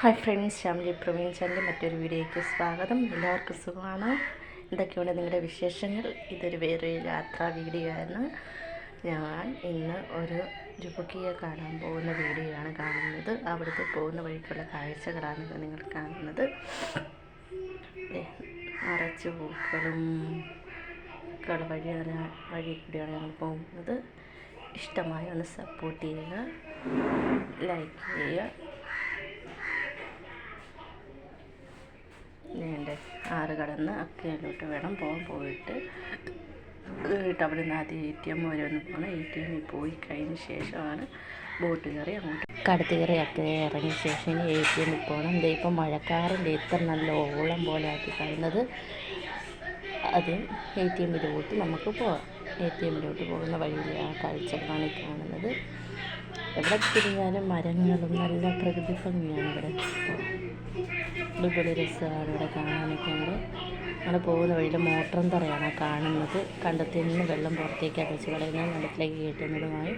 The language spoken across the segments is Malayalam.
ഹായ് ഫ്രണ്ട്സ് ഫാമിലി പ്രവീൺ ചാനലിന്റെ മറ്റൊരു വീഡിയോയ്ക്ക് സ്വാഗതം. എല്ലാവർക്കും സുഖമാണ്? എന്തൊക്കെയാണ് നിങ്ങളുടെ വിശേഷങ്ങൾ? ഇതൊരു വേറെ യാത്രാ വീഡിയോ ആണ്. ഞാൻ ഇന്ന് ഒരു രൂപക്കിയെ കാണാൻ പോകുന്ന വീഡിയോ ആണ് കാണുന്നത്. അവിടുത്തെ പോകുന്ന വഴിക്കുള്ള കാഴ്ചകളാണ് ഇത് നിങ്ങൾ കാണുന്നത്. അറച്ച് പൂക്കളും കള വഴിയാണ് വഴി കൂടിയാണ് ഞങ്ങൾ പോകുന്നത്. ഇഷ്ടമായി ഒന്ന് സപ്പോർട്ട് ചെയ്യുക ലൈക്ക് ചെയ്യുക. ആറ് കടന്ന് അക്കയിലോട്ട് വേണം പോകാൻ പോയിട്ട്. പോയിട്ട് അവിടെ നിന്ന് ആദ്യം എ ടി എം വരെ ഒന്ന് പോകണം എ ടി എമ്മിൽ പോയി കഴിഞ്ഞ ശേഷമാണ് ബോട്ട് കയറി അങ്ങോട്ട്. കടത്ത് കയറി അക്കരെ ഇറങ്ങിയ ശേഷം ഇനി എ ടി എമ്മിൽ പോകണം ദേ ഇപ്പം മഴക്കാറിന്റെ ഇത്ര നല്ല ഓളം പോലെ ആക്കി കാണുന്നത് അത് എ ടി എമ്മിലോട്ട് നമുക്ക് പോകാം എ ടി എമ്മിലോട്ട് പോകുന്ന വഴിയിലെ ആ കാഴ്ചകളാണ് കാണുന്നത്. എവിടെ തിരിഞ്ഞാലും മരങ്ങളും നല്ല പ്രകൃതി ഭംഗിയാണ് ഇവിടെ. അടിപൊളി രസമാണ് ഇവിടെ കാണാനൊക്കെ ഉണ്ട്. നമ്മൾ പോകുന്ന വഴിയിൽ മോട്ടറും തറയാണ് കാണുന്നത്. കണ്ടത്തിൽ നിന്ന് വെള്ളം പുറത്തേക്ക് അടച്ച് കളയുന്നത് കണ്ടത്തിലേക്ക് കയറ്റുന്നതുമായി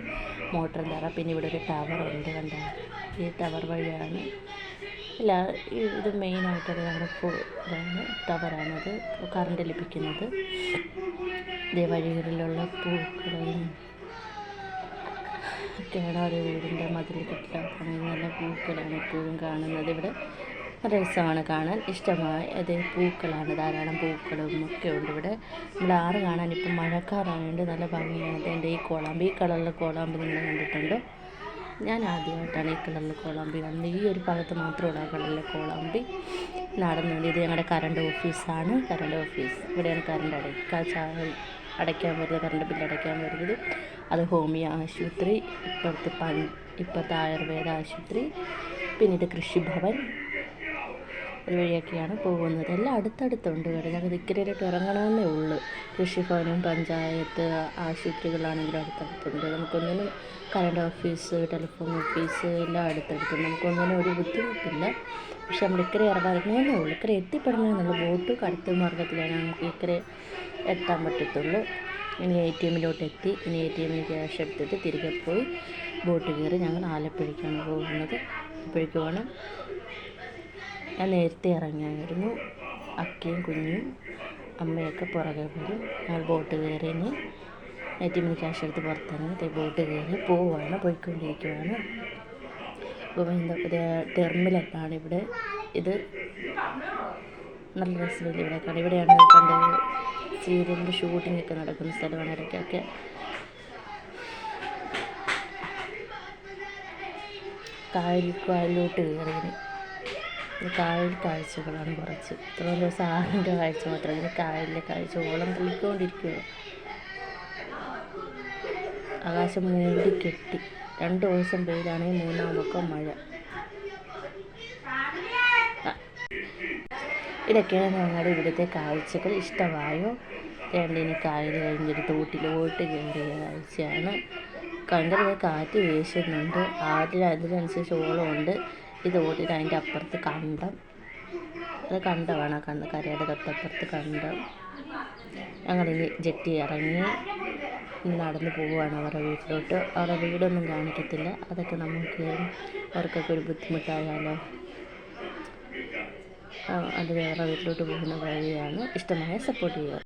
മോട്ടറും തറ. പിന്നെ ഇവിടെ ഒരു ടവർ ഉണ്ട് കണ്ട? ഈ ടവർ വഴിയാണ്. ഇല്ല ഇത് മെയിനായിട്ടുള്ള നമ്മുടെ ഇതാണ് ടവറാണത് കറണ്ട് ലഭിക്കുന്നത്. ഇതേ വഴികളിലുള്ള പൂക്കളും ഒക്കെയാണ് ഒരു വീടിന്റെ മതിൽ കെട്ടിടം അങ്ങനെ നല്ല പൂക്കളാണ് എപ്പോഴും കാണുന്നത്. ഇവിടെ രസമാണ് കാണാൻ. ഇഷ്ടമായ അത് പൂക്കളാണ്. ധാരാളം പൂക്കളും ഒക്കെ ഉണ്ട് ഇവിടെ. നമ്മുടെ ആറ് കാണാൻ ഇപ്പം മഴക്കാറായതുകൊണ്ട് നല്ല ഭംഗിയാണ്. എന്റെ ഈ കോളാമ്പ്. ഈ കളറിലെ കോളാമ്പ് നിങ്ങൾ കണ്ടിട്ടുണ്ടോ? ഞാൻ ആദ്യമായിട്ടാണ് ഈ കളറിലെ കോളാമ്പി കാണുന്നത്. ഈ ഒരു ഭാഗത്ത് മാത്രമുള്ള ആ കളറിലെ കോളാമ്പി. നടന്നുണ്ട് ഇത് ഞങ്ങളുടെ കറണ്ട് ഓഫീസാണ് കറണ്ട് ഓഫീസ് ഇവിടെയാണ് കറണ്ട് അടയ്ക്കാൻ ചാ- അടയ്ക്കാൻ വരുന്നത് കറണ്ട് ബില്ല് അടയ്ക്കാൻ വരുന്നത്. അത് ഹോമിയ ആശുപത്രി ഇപ്പുറത്ത് പൻ ഇപ്പുറത്ത് ആയുർവേദ ആശുപത്രി പിന്നെ ഇത് കൃഷിഭവൻ അതുവഴിയൊക്കെയാണ് പോകുന്നത്. എല്ലാം അടുത്തടുത്തുണ്ട് കേട്ടോ. ഞങ്ങൾക്ക് ഇക്കരയിലോട്ട് ഇറങ്ങണമെന്നേ ഉള്ളൂ. കൃഷിഭവനും പഞ്ചായത്ത് ആശുപത്രികളാണെങ്കിലും അടുത്തടുത്തുണ്ട്. നമുക്കൊന്നിനും കറണ്ട് ഓഫീസ് ടെലിഫോൺ ഓഫീസ് എല്ലാം അടുത്തടുത്തുണ്ട്. നമുക്കൊന്നിനും ഒരു ബുദ്ധിമുട്ടില്ല. പക്ഷെ നമ്മൾ ഇക്കരെ ഇറങ്ങണമെന്നേ ഉള്ളൂ. ഇക്കരെ എത്തിപ്പെടണമെന്നുള്ള ബോട്ട് കടുത്ത മാർഗത്തിലാണ് നമുക്ക് ഇക്കരെ എത്താൻ പറ്റത്തുള്ളൂ. ഇനി എ ടി എമ്മിലോട്ട് എത്തി. ഇനി എ ടി എമ്മിൽ ക്യാഷ് എടുത്തിട്ട് തിരികെ പോയി ബോട്ട് കയറി ഞങ്ങൾ ആലപ്പുഴയ്ക്കാണ് പോകുന്നത്. ആലപ്പുഴയ്ക്ക് പോകണം ഞാൻ നേരത്തെ ഇറങ്ങിയായിരുന്നു അക്കയും കുഞ്ഞും അമ്മയൊക്കെ പുറകെ വരും. ഞങ്ങൾ ബോട്ട് കയറി ഇനി മണി ക്യാഷ് എടുത്ത് പുറത്തിറങ്ങി ബോട്ട് കയറി പോവുകയാണ് പോയിക്കൊണ്ടിരിക്കുകയാണ് ഗോവിന്ദ ടെർമിനലാണ് ഇവിടെ ഇത്. നല്ല രസമില്ല ഇവിടെ കാണാൻ. ഇവിടെയാണ് പണ്ട് സീരിയലിന്റെ ഷൂട്ടിംഗ് ഒക്കെ നടക്കുന്ന സ്ഥലമാണ് ഇടയ്ക്കൊക്കെ. കായൽ കായലിലോട്ട് കയറി ഇനി കായൽ കാഴ്ചകളാണ് കുറച്ച്. ഇത്രയും ദിവസം ആറിന്റെ കാഴ്ച മാത്രം. ഇനി കായലിലെ കാഴ്ച ഓളം തുള്ളിക്കൊണ്ടിരിക്കുകയോ ആകാശം മൂടി കെട്ടി. രണ്ട് ദിവസം വെയിലാണെങ്കിൽ മൂന്നാമൊക്കെ മഴ. ഇതൊക്കെയാണ് ഞങ്ങളുടെ ഇവിടുത്തെ കാഴ്ചകൾ. ഇഷ്ടമായോ? രണ്ടിന് കായൽ കഴിഞ്ഞൊരു തോട്ടിലോട്ട് കയറിയ കാഴ്ചയാണ്. കണ്ടത് കാറ്റ് വീശുന്നുണ്ട്. ആദ്യം അതിനനുസരിച്ച് ഓളമുണ്ട്. ഈ ഓടിയിട്ട് അതിന്റെ അപ്പുറത്ത് കണ്ടം. അത് കണ്ടമാണ് ആ കണ്ട കരയുടെ തൊട്ടപ്പുറത്ത് കണ്ടം. ഞങ്ങളിനി ജെട്ടി ഇറങ്ങി നടന്ന് പോവുകയാണ് അവരുടെ വീട്ടിലോട്ട്. അവരുടെ വീടൊന്നും കാണിക്കത്തില്ല. അതൊക്കെ നമുക്ക് അവർക്കൊക്കെ ഒരു ബുദ്ധിമുട്ടായാലോ? അത് വേറെ വീട്ടിലോട്ട് പോകുന്ന വഴിയാണ്. ഇഷ്ടമായ സപ്പോർട്ട് ചെയ്യുക.